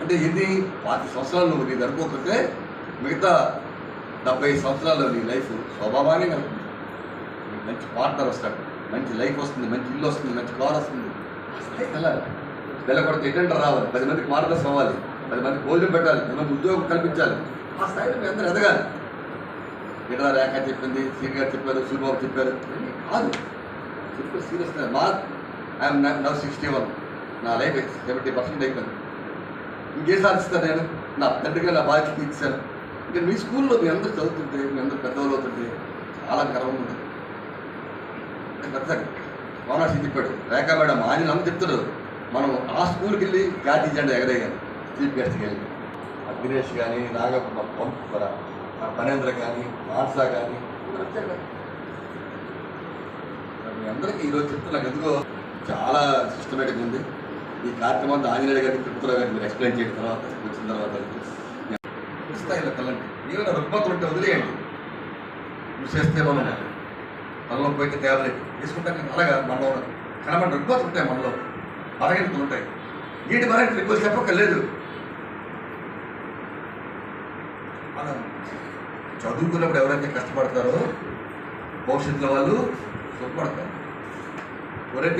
అంటే ఎన్ని పాతి సంవత్సరాలు నువ్వు నీ అనుకోకుంటే మిగతా డెబ్బై సంవత్సరాలు నీ లైఫ్ స్వభావాన్ని కలుగుతుంది మంచి పార్ట్నర్ వస్తాడు. మంచి లైఫ్ వస్తుంది మంచి ఇల్లు వస్తుంది మంచి కార్ వస్తుంది. వెళ్ళ స్థాయికి ఎటెండర్ రావాలి. పది మందికి మార్గదర్శనం అవ్వాలి. పది మందికి భోజనం పెట్టాలి. పది మంది ఉద్యోగం కల్పించాలి. ఆ స్థాయిలో మీ అందరూ ఎదగాలి. ఇట్లా రేఖ చెప్పింది సీని గారు చెప్పారు సూరిబాబు చెప్పారు. కాదు. చెప్పారు సీరియస్ మా ఐఎమ్ నవ్ సిక్స్టీ వన్. నా లైఫ్ సెవెంటీ పర్సెంట్ అయిపోయింది. ఇంకేం సాధిస్తాను నేను? నా తండ్రిగా నా బాధ్యత తీర్చాను. ఇంకా మీ స్కూల్లో మీ అందరూ చదువుతుంటే మీ అందరూ పెద్దవాళ్ళు అవుతుంటే చాలా గర్వంగా ఉంది. పెద్ద మౌనాసి చెప్పాడు రేఖా మేడం ఆయన అందరూ చెప్తారు మనం ఆ స్కూల్కి వెళ్ళి జాతీయ జెండా ఎగరేయాలి చీఫ్ గెస్ట్కి వెళ్ళి. అగ్నేష్ కానీ నాగప్ప పంప పనేంద్ర కానీ మాన్సా కానీ మీ అందరికీ ఈరోజు చెప్తే నాకు ఎందుకో చాలా సిస్టమేటిక్ ఉంది. ఈ కార్యక్రమం ఆంజనేయ గారికి తిరుపతిరావు గారికి మీరు ఎక్స్ప్లెయిన్ చేయడం తర్వాత వచ్చిన తర్వాత పూర్తి స్థాయిలో కలండి. ఏమైనా రుగ్మతులు ఉంటే వదిలేయండి. మీరు చేస్తే మనం మనలో పోయితే ట్యాబ్లెట్ తీసుకుంటాం అలాగా మనలో కనబడి రుగ్మతులు ఉంటాయి మనలో. బలహీనతలు ఉంటాయి. నీటి బలహీనతలు ఎక్కువ చెప్పక్కర్లేదు. మనం చదువుకున్నప్పుడు ఎవరైతే కష్టపడతారో భవిష్యత్తులో వాళ్ళు సుఖపడతారు. ఎవరైతే